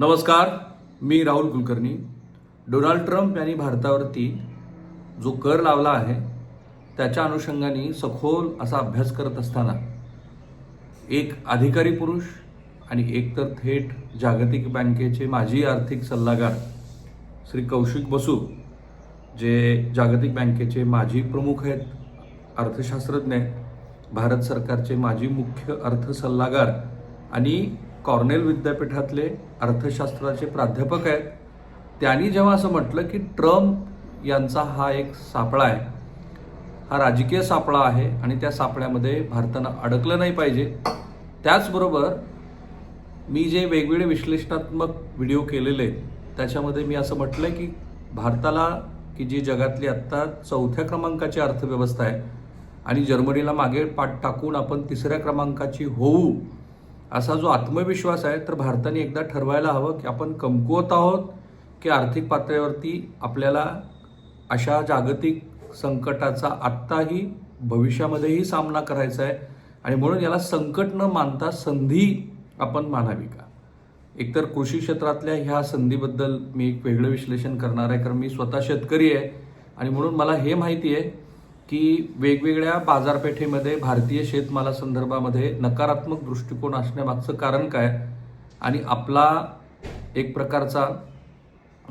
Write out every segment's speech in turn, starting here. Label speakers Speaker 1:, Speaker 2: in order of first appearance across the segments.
Speaker 1: नमस्कार मी Rahul Kulkarni. Donald Trump यांनी भारतावरती जो कर लावला आहे त्याच्या अनुषंगाने सखोल असा अभ्यास करत असताना एक अधिकारी पुरुष आणि एक तर थेट जागतिक बँकेचे माजी आर्थिक सल्लागार श्री कौशिक बसू जे जागतिक बँकेचे माजी प्रमुख आहेत अर्थशास्त्रज्ञ आहेत भारत सरकारचे माजी मुख्य अर्थ सल्लागार आणि कॉर्नेल विद्यापीठातले अर्थशास्त्राचे प्राध्यापक आहेत. त्यांनी जेव्हा असं म्हटलं की ट्रम्प यांचा हा एक सापळा आहे हा राजकीय सापळा आहे आणि त्या सापळ्यामध्ये भारतानं अडकलं नाही पाहिजे त्याचबरोबर मी जे वेगवेगळे विश्लेषणात्मक व्हिडिओ केलेले त्याच्यामध्ये मी असं म्हटलं आहे की भारताला की जी जगातली आत्ता चौथ्या क्रमांकाची अर्थव्यवस्था आहे आणि जर्मनीला मागे पाठ टाकून आपण तिसऱ्या क्रमांकाची होऊ असा जो आत्मविश्वास आहे तर भारताने एकदा ठरवायला हवं की आपण कमकुवत आहोत की आर्थिक पातळीवरती आपल्याला अशा जागतिक संकटाचा आत्ताही भविष्यामध्येही सामना करायचा आहे. आणि म्हणून याला संकट न मानता संधी आपण मानावी का? एकतर कृषी क्षेत्रातल्या ह्या संधीबद्दल मी एक वेगळं विश्लेषण करणार आहे कारण मी स्वतः शेतकरी आहे. आणि म्हणून मला हे माहिती आहे की वेगवेगळ्या बाजारपेठेमध्ये भारतीय शेतमालासंदर्भामध्ये नकारात्मक दृष्टिकोन असण्यामागचं कारण काय? आणि आपला एक प्रकारचा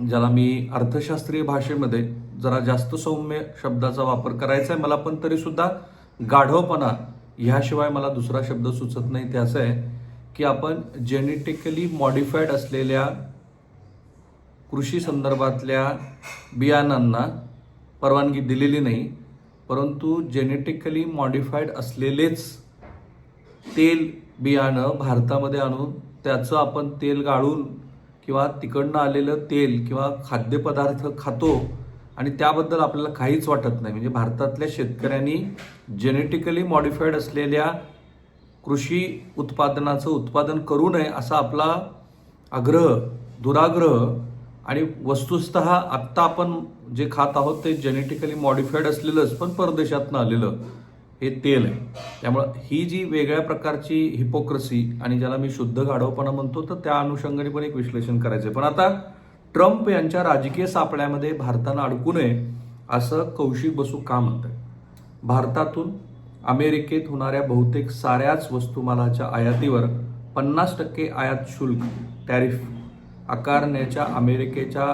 Speaker 1: ज्याला मी अर्थशास्त्रीय भाषेमध्ये जरा जास्त सौम्य शब्दाचा वापर करायचा आहे मला पण तरीसुद्धा गाढवपणा ह्याशिवाय मला दुसरा शब्द सुचत नाही. ते असं आहे की आपण जेनेटिकली मॉडिफाईड असलेल्या कृषी संदर्भातल्या बियाणांना परवानगी दिलेली नाही. परंतु जेनेटिकली मॉडिफाईड असलेलेच तेल बियाणं भारतामध्ये आणून त्याचं आपण तेल गाळून किंवा तिकडनं आलेलं तेल किंवा खाद्यपदार्थ खातो आणि त्याबद्दल आपल्याला काहीच वाटत नाही. म्हणजे भारतातल्या शेतकऱ्यांनी जेनेटिकली मॉडिफाईड असलेल्या कृषी उत्पादनाचं उत्पादन करू नये असा आपला आग्रह दुराग्रह आणि वस्तुस्थ आत्ता आपण जे खात आहोत ते जेनेटिकली मॉडिफाईड असलेलंच पण परदेशातनं आलेलं हे तेल आहे त्यामुळं ही जी वेगळ्या प्रकारची हिपोक्रसी आणि ज्याला मी शुद्ध गाढवपणा म्हणतो तर त्या अनुषंगाने पण एक विश्लेषण करायचं आहे. पण आता ट्रम्प यांच्या राजकीय सापळ्यामध्ये भारतानं अडकू नये असं कौशिक बसू का म्हणतात भारतातून अमेरिकेत होणाऱ्या बहुतेक साऱ्याच वस्तुमालाच्या आयातीवर पन्नास टक्के आयात शुल्क टॅरिफ आकारण्याच्या अमेरिकेच्या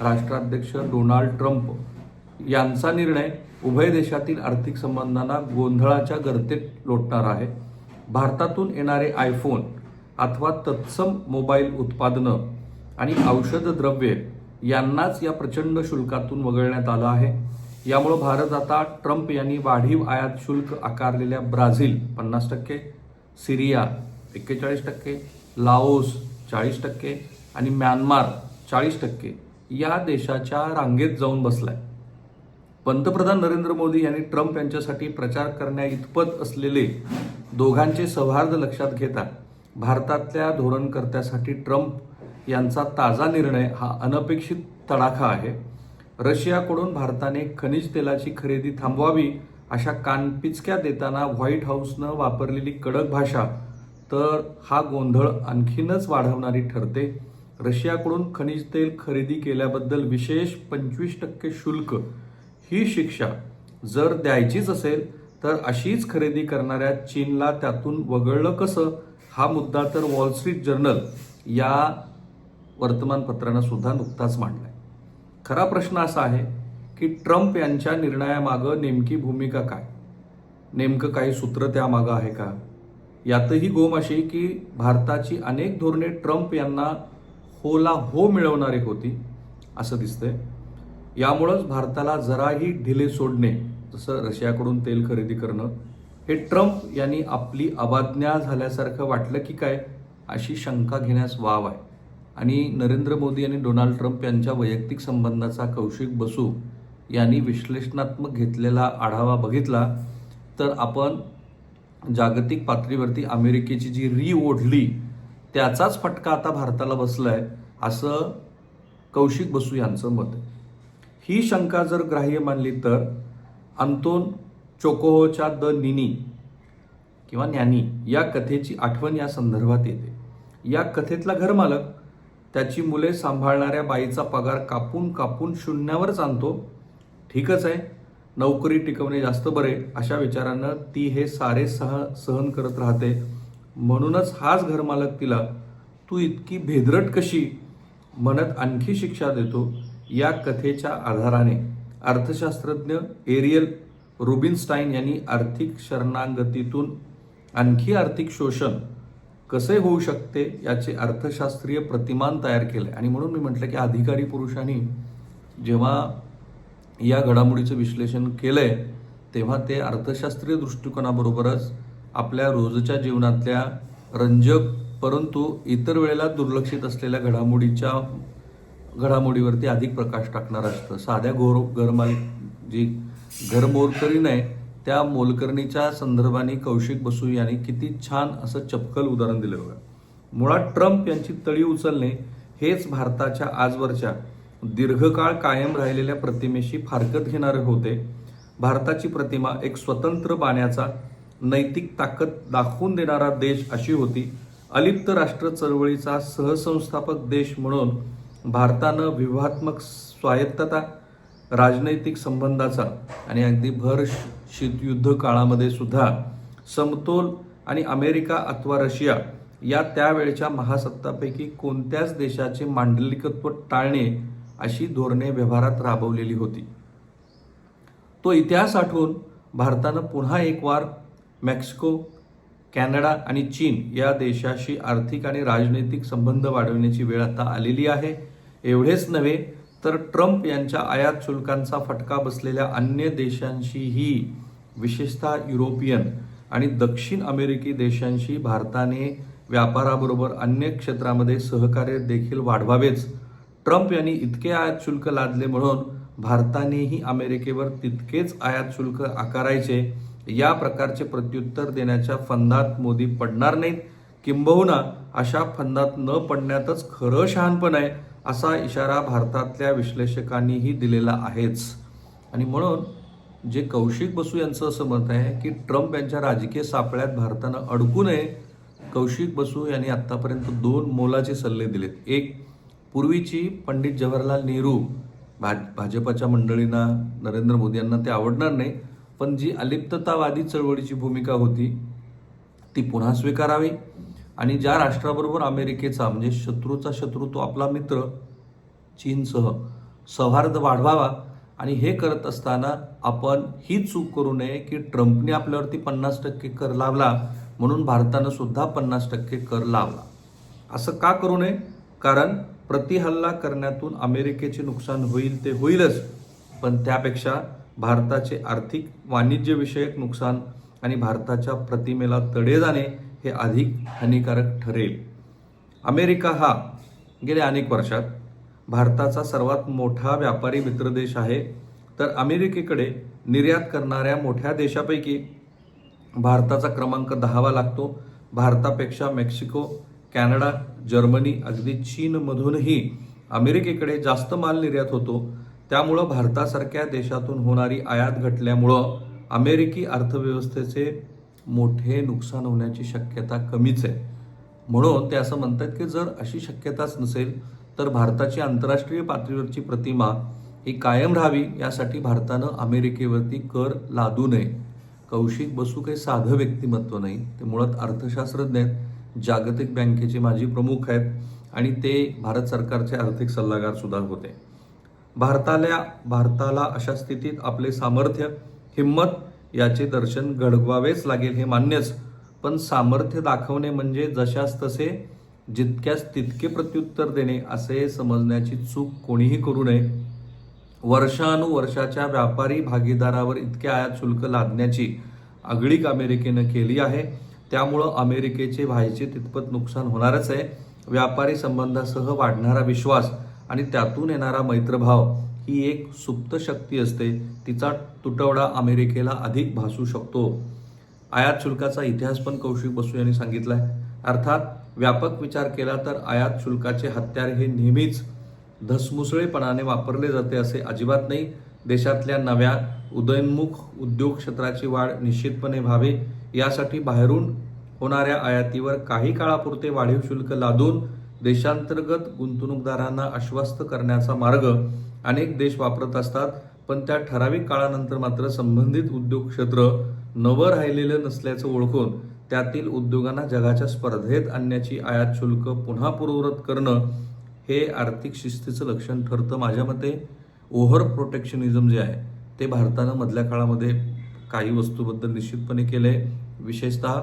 Speaker 1: राष्ट्राध्यक्ष डोनाल्ड ट्रम्प यांचा निर्णय उभय देशातील आर्थिक संबंधांना गोंधळाच्या गर्तेत लोटणार आहे. भारतातून येणारे आयफोन अथवा तत्सम मोबाईल उत्पादनं आणि औषध द्रव्ये यांनाच या प्रचंड शुल्कातून वगळण्यात आलं आहे. यामुळं भारत आता ट्रम्प यांनी वाढीव आयात शुल्क आकारलेल्या ब्राझील पन्नास टक्के सिरिया एक्केचाळीस टक्के लाओस चाळीस टक्के आणि म्यानमार चाळीस टक्के या देशाच्या रांगेत जाऊन बसलाय. पंतप्रधान नरेंद्र मोदी यांनी ट्रम्प यांच्यासाठी प्रचार करण्या इतपत असलेले दोघांचे सौहार्द लक्षात घेता भारतातल्या धोरणकर्त्यासाठी ट्रम्प यांचा ताजा निर्णय हा अनपेक्षित तडाखा आहे. रशियाकडून भारताने खनिज तेलाची खरेदी थांबवावी अशा कानपिचक्या देताना व्हाईट हाऊसनं वापरलेली कडक भाषा तर हा गोंधळ आणखीनच वाढवणारी ठरते रशियाकडून खनिज तेल खरेदी केल्याबद्दल विशेष पंचवीस टक्के शुल्क ही शिक्षा जर द्यायचीच असेल तर अशीच खरेदी करणाऱ्या चीनला त्यातून वगळलं कसं? हा मुद्दा तर वॉल स्ट्रीट जर्नल या वर्तमानपत्रानं सुद्धा नुकताच मांडलाय. खरा प्रश्न असा आहे की ट्रम्प यांच्या निर्णयामागं नेमकी भूमिका काय? नेमकं काही सूत्र त्यामागं आहे का? यातही गोम अशी की भारताची अनेक धोरणे ट्रम्प यांना होला हो मिळवणारी होती असं दिसतंय. यामुळंच भारताला जराही ढिले सोडणे जसं रशियाकडून तेल खरेदी करणं हे ट्रम्प यांनी आपली अबाज्ञा झाल्यासारखं वाटलं की काय अशी शंका घेण्यास वाव आहे. आणि नरेंद्र मोदी आणि डोनाल्ड ट्रम्प यांच्या वैयक्तिक संबंधाचा कौशिक बसू यांनी विश्लेषणात्मक घेतलेला आढावा बघितला तर आपण जागतिक पातळीवरती अमेरिकेची जी री ओढली त्याचाच फटका आता भारताला बसलाय असं कौशिक बसू यांचं मत. आहे ही शंका जर ग्राह्य मानली तर अंतोन चोकोहोच्या द निनी किंवा न्यानी या कथेची आठवण या संदर्भात येते. या कथेतला घरमालक त्याची मुले सांभाळणाऱ्या बाईचा पगार कापून कापून शून्यावरच आणतो. ठीकच आहे नोकरी टिकवणे जास्त बरे अशा विचारानं ती हे सारे सह सहन करत राहते. म्हणूनच हाच घरमालक तिला तू इतकी भेदरट कशी? म्हणत आणखी शिक्षा देतो या कथेच्या आधाराने. अर्थशास्त्रज्ञ एरियल रुबिनस्टाईन यांनी आर्थिक शरणागतीतून आणखी आर्थिक शोषण कसे होऊ शकते याचे अर्थशास्त्रीय प्रतिमान तयार केले. आणि म्हणून मी म्हटलं की अधिकारी पुरुषांनी जेव्हा या घडामोडीचं विश्लेषण केलंय तेव्हा ते अर्थशास्त्रीय दृष्टिकोनाबरोबरच आपल्या रोजच्या जीवनातल्या रंजक परंतु इतर वेळेला दुर्लक्षित असलेल्या घडामोडीच्या घडामोडीवरती अधिक प्रकाश टाकणार असतं. साध्या गोर घरमाल जी घर नाही आहे त्या मोलकरणीच्या संदर्भाने कौशिक बसू यांनी किती छान असं चपकल उदाहरण दिलं बघा. मुळात ट्रम्प यांची तळी उचलणे हेच भारताच्या आजवरच्या दीर्घकाळ कायम राहिलेल्या प्रतिमेशी फारकत घेणारे होते. भारताची प्रतिमा एक स्वतंत्र पाण्याचा नैतिक ताकद दाखवून देणारा देश अशी होती. अलिप्त राष्ट्र चळवळीचा सहसंस्थापक देश म्हणून भारतानं विवाहात्मक स्वायत्तता राजनैतिक संबंधाचा आणि अगदी भर शीतयुद्ध काळामध्ये सुद्धा समतोल आणि अमेरिका अथवा रशिया या त्यावेळच्या महासत्तापैकी कोणत्याच देशाचे मांडलिकत्व टाळणे अशी धोरणे व्यवहारात राबवलेली होती. तो इतिहास आठवून भारतानं पुन्हा एक वार मेक्सिको कॅनडा आणि चीन या देशाशी आर्थिक आणि राजनैतिक संबंध वाढवण्याची वेळ आता आलेली आहे. एवढेच नव्हे तर ट्रम्प यांच्या आयात शुल्कांचा फटका बसलेल्या अन्य देशांशीही विशेषतः युरोपियन आणि दक्षिण अमेरिकी देशांशी भारताने व्यापाराबरोबर अन्य क्षेत्रामध्ये सहकार्य देखील वाढवावेच. ट्रम्प यांनी इतके आयात शुल्क लादले म्हणून भारतानेही अमेरिकेवर तितकेच आयात शुल्क आकारायचे. या प्रकारचे प्रत्युत्तर देण्याच्या फंदात मोदी पडणार नाहीत. किंबहुना अशा फंदात न पडण्यातच खरं शहाणपण आहे असा इशारा भारतातल्या विश्लेषकांनीही दिलेला आहेच. आणि म्हणून जे कौशिक बसू यांचं असं मत आहे की ट्रम्प यांच्या राजकीय सापळ्यात भारतानं अडकू नये कौशिक बसू यांनी आत्तापर्यंत दोन मोलाचे सल्ले दिलेत. एक पूर्वीची पंडित जवाहरलाल नेहरू भा भाजपच्या मंडळींना नरेंद्र मोदी यांना ते आवडणार नाही. पण जी अलिप्ततावादी चळवळीची भूमिका होती ती पुन्हा स्वीकारावी. आणि ज्या राष्ट्राबरोबर अमेरिकेचा म्हणजे शत्रूचा शत्रू तो आपला मित्र चीनसह सौहार्द वाढवावा. आणि हे करत असताना आपण ही चूक करू नये की ट्रम्पने आपल्यावरती पन्नास टक्के कर लावला म्हणून भारतानं सुद्धा पन्नास टक्के कर लावला. असं का करू नये? कारण प्रतिहल्ला करण्यातून अमेरिकेचे नुकसान होईल ते होईलच. पण त्यापेक्षा भारताचे आर्थिक वाणिज्यविषयक नुकसान आणि भारताच्या प्रतिमेला तडे जाणे हे अधिक हानिकारक ठरेल. अमेरिका हा गेल्या अनेक वर्षात भारताचा सर्वात मोठा व्यापारी मित्रदेश आहे. तर अमेरिकेकडे निर्यात करणाऱ्या मोठ्या देशापैकी भारताचा क्रमांक दहावा लागतो. भारतापेक्षा मेक्सिको कॅनडा जर्मनी अगदी चीनमधूनही अमेरिकेकडे जास्त माल निर्यात होतो. त्यामुळं भारतासारख्या देशातून होणारी आयात घटल्यामुळं अमेरिकी अर्थव्यवस्थेचे मोठे नुकसान होण्याची शक्यता कमीच आहे. म्हणून ते असं म्हणतात की जर अशी शक्यताच नसेल तर भारताची आंतरराष्ट्रीय पातळीवरची प्रतिमा ही कायम राहावी यासाठी भारतानं अमेरिकेवरती कर लादू नये. कौशिक बसू काही साधं व्यक्तिमत्व नाही. ते मुळात अर्थशास्त्रज्ञ आहेत जागतिक बँकेचे माजी प्रमुख आहेत आणि ते भारत सरकारचे आर्थिक सल्लागार सुद्धा होते. भारताला भारताला अशा स्थितीत आपले सामर्थ्य हिंमत याचे दर्शन घडवावेच लागेल हे मान्यच. पण सामर्थ्य दाखवणे म्हणजे जशास तसे जितक्यास तितके प्रत्युत्तर देणे असे समजण्याची चूक कोणीही करू नये. वर्षानुवर्षाच्या व्यापारी भागीदारावर इतके आयात शुल्क लादण्याची आगळीक अमेरिकेनं केली आहे. त्यामुळं अमेरिकेचे व्हायचे तितपत नुकसान होणारच आहे. व्यापारी संबंधासह वाढणारा विश्वास आणि त्यातून येणारा मैत्रभाव ही एक सुप्त शक्ती असते. तिचा तुटवडा अमेरिकेला अधिक भासू शकतो. आयात शुल्काचा इतिहास पण कौशिक बसू यांनी सांगितला आहे अर्थात व्यापक विचार केला तर आयात शुल्काचे हत्यार हे नेहमीच धसमुसळेपणाने वापरले जाते असे अजिबात नाही. देशातल्या नव्या उदयोन्मुख उद्योग क्षेत्राची वाढ निश्चितपणे व्हावी. यासाठी बाहेरून होणाऱ्या आयातीवर काही काळापुरते वाढीव शुल्क लादून देशांतर्गत गुंतवणूकदारांना आश्वस्त करण्याचा मार्ग अनेक देश वापरत असतात पण त्या ठराविक काळानंतर मात्र संबंधित उद्योग क्षेत्र नवं राहिलेलं नसल्याचं ओळखून त्यातील उद्योगांना जगाच्या स्पर्धेत आणण्याची आयात शुल्क पुन्हा पूर्ववत करणं हे आर्थिक शिस्तीचं लक्षण ठरतं माझ्या मते. ओव्हर प्रोटेक्शनिझम जे आहे ते भारतानं मधल्या काळामध्ये काही वस्तूबद्दल निश्चितपणे केलं आहे विशेषतः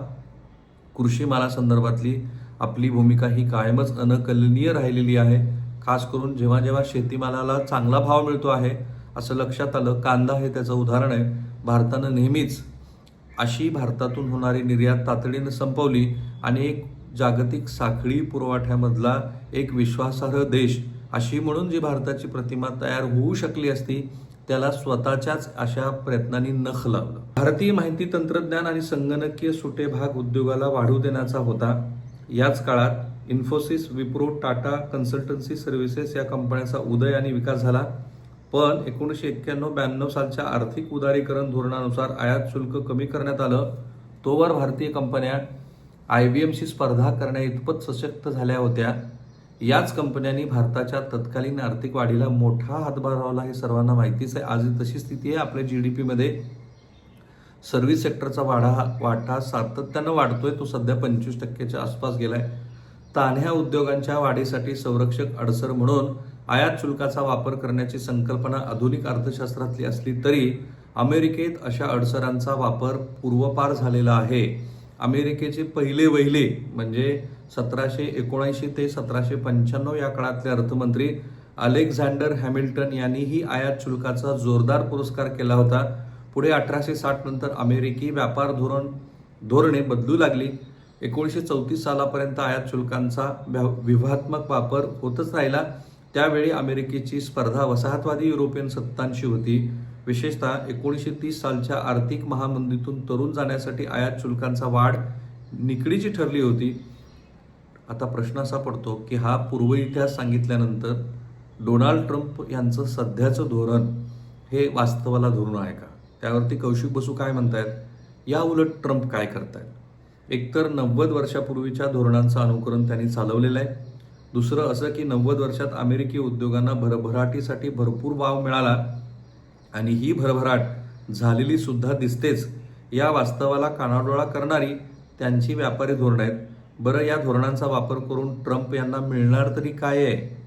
Speaker 1: कृषी मालासंदर्भातली आपली भूमिका ही कायमच अनकलनीय राहिलेली आहे. खास करून जेव्हा जेव्हा शेतीमालाला चांगला भाव मिळतो आहे असं लक्षात आलं कांदा हे त्याचं उदाहरण आहे. भारतानं नेहमीच अशी भारतातून होणारी निर्यात तातडीनं संपवली आणि एक जागतिक साखळी पुरवठ्यामधला एक विश्वासार्ह देश अशी म्हणून जी भारताची प्रतिमा तयार होऊ शकली असती त्याला स्वतःच्याच अशा प्रयत्नांनी नख लावलं. भारतीय माहिती तंत्रज्ञान आणि संगणकीय सुटे भाग उद्योगाला वाढू देण्याचा होता. याच काळात इन्फोसिस विप्रो टाटा कन्सल्टन्सी सर्व्हिसेस या कंपन्यांचा उदय आणि विकास झाला. पण एकोणीसशे एक्क्याण्णव ब्याण्णव सालच्या आर्थिक उदारीकरण धोरणानुसार आयात शुल्क कमी करण्यात आलं. तोवर भारतीय कंपन्या आय बी एमशी स्पर्धा करण्या इतपत सशक्त झाल्या होत्या. याच कंपन्यांनी भारताच्या तत्कालीन आर्थिक वाढीला मोठा हातभार लावला हे सर्वांना माहितीच आहे. आज तशी स्थिती आहे आपल्या जी डी पीमध्ये सर्व्हिस सेक्टरचा वाढा वाटा सातत्यानं वाढतोय तो सध्या पंचवीस टक्क्याच्या आसपास गेलाय. तान्ह्या उद्योगांच्या वाढीसाठी संरक्षक अडसर म्हणून आयात शुल्काचा वापर करण्याची संकल्पना आधुनिक अर्थशास्त्रातली असली तरी अमेरिकेत अशा अडसरांचा वापर पूर्वपार झालेला आहे. अमेरिकेचे पहिले वहिले म्हणजे सतराशे एकोणऐंशी ते सतराशे पंच्याण्णव या काळातले अर्थमंत्री अलेक्झांडर हॅमिल्टन यांनीही आयात शुल्काचा जोरदार पुरस्कार केला होता. पुढे अठराशे साठ नंतर अमेरिकी व्यापार धोरण धोरणे बदलू लागली. एकोणीसशे चौतीस सालापर्यंत आयात शुल्कांचा विवाहात्मक व्यूहात्मक वापर होतच राहिला. त्यावेळी अमेरिकेची स्पर्धा वसाहतवादी युरोपियन सत्तांशी होती. विशेषतः एकोणीसशे तीस सालच्या आर्थिक महामंदीतून तरुण जाण्यासाठी आयात शुल्कांचा वाढ निकडीची ठरली होती. आता प्रश्न असा पडतो की हा पूर्व इतिहास सांगितल्यानंतर डोनाल्ड ट्रम्प यांचं सध्याचं धोरण हे वास्तवाला धोरण आहे का? त्यावरती कौशिक बसू काय म्हणतायत? या उलट ट्रम्प काय करतायत? एकतर नव्वद वर्षापूर्वीच्या धोरणांचं अनुकरण त्यांनी चालवलेलं आहे. दुसरं असं की नव्वद वर्षात अमेरिकी उद्योगांना भरभराटीसाठी भरपूर वाव मिळाला आणि ही भरभराट झालेली सुद्धा दिसतेच. या वास्तवाला कानाडोळा करणारी त्यांची व्यापारी धोरणं आहेत. बरं या धोरणांचा वापर करून ट्रम्प यांना मिळणार तरी काय आहे?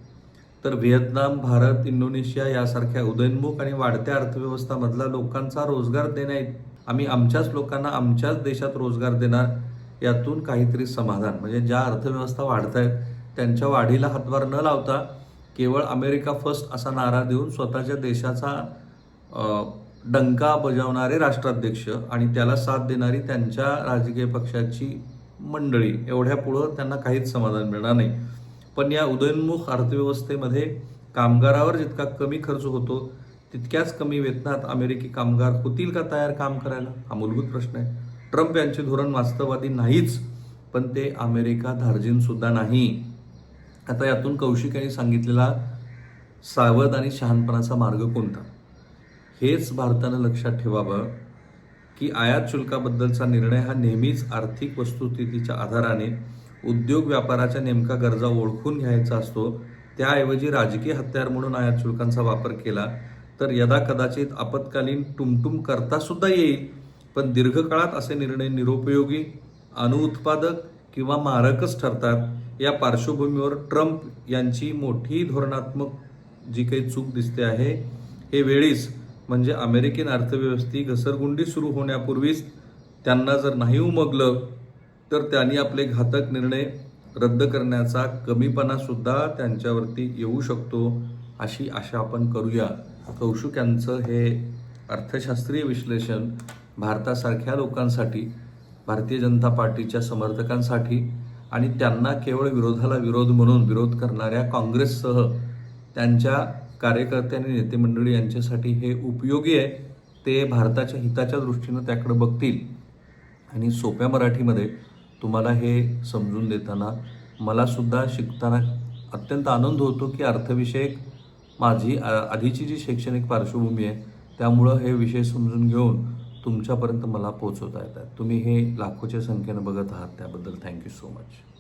Speaker 1: तर व्हिएतनाम भारत इंडोनेशिया यासारख्या उदयनमुख आणि वाढत्या अर्थव्यवस्थामधला लोकांचा रोजगार देण्या आम्ही आमच्याच लोकांना आमच्याच देशात रोजगार देणार यातून काहीतरी समाधान. म्हणजे ज्या अर्थव्यवस्था वाढत आहेत त्यांच्या वाढीला हातभार न लावता केवळ अमेरिका फर्स्ट असा नारा देऊन स्वतःच्या देशाचा डंका बजावणारे राष्ट्राध्यक्ष आणि त्याला साथ देणारी त्यांच्या राजकीय पक्षाची मंडळी एवढ्या पुढं त्यांना काहीच समाधान मिळणार नाही. पण या उदयोन्मुख अर्थव्यवस्थेमध्ये कामगारावर जितका कमी खर्च होतो तितक्याच कमी वेतनात अमेरिकी कामगार होतील का तयार काम करायला? हा मूलभूत प्रश्न आहे. ट्रम्प यांचे धोरण वास्तववादी नाहीच पण ते अमेरिका धार्जिन सुद्धा नाही. आता यातून कौशिक यांनी सांगितलेला सावध आणि शहाणपणाचा मार्ग कोणता? हेच भारतानं लक्षात ठेवावं की आयात शुल्काबद्दलचा निर्णय हा नेहमीच आर्थिक वस्तुस्थितीच्या आधाराने उद्योग व्यापाराच्या नेमका गरजा ओळखून घ्यायचा असतो त्याऐवजी राजकीय हत्यार म्हणून आयात शुल्कांचा वापर केला तर यदा कदाचित आपत्कालीन टुमटुम करता सुद्धा येईल. पण दीर्घकाळात असे निर्णय निरुपयोगी अनुउत्पादक किंवा मारकच ठरतात या पार्श्वभूमीवर ट्रम्प यांची मोठी धोरणात्मक जी काही चूक दिसते आहे हे वेळीच म्हणजे अमेरिकन अर्थव्यवस्थी घसरगुंडी सुरू होण्यापूर्वीच त्यांना जर नाही उमगलं तर त्यांनी आपले घातक निर्णय रद्द करण्याचा कमीपणा सुद्धा त्यांच्यावरती येऊ शकतो अशी आशा आपण करूया. कौशुक यांचं हे अर्थशास्त्रीय विश्लेषण भारतासारख्या लोकांसाठी भारतीय जनता पार्टीच्या समर्थकांसाठी आणि त्यांना केवळ विरोधाला विरोध म्हणून विरोध करणाऱ्या काँग्रेससह त्यांच्या कार्यकर्ते आणि नेतेमंडळी यांच्यासाठी हे उपयोगी आहे ते भारताच्या हिताच्या दृष्टीनं त्याकडे बघतील. आणि सोप्या मराठीमध्ये तुम्हाला हे समजून देताना मला सुद्धा शिकताना अत्यंत आनंद होतो की अर्थविषयक माझी आधीची जी शैक्षणिक पार्श्वभूमी आहे त्यामुळं हे विषय समजून घेऊन तुमच्यापर्यंत मला पोचवता येतात. तुम्ही हे लाखोच्या संख्येनं बघत आहात त्याबद्दल थँक्यू सो मच.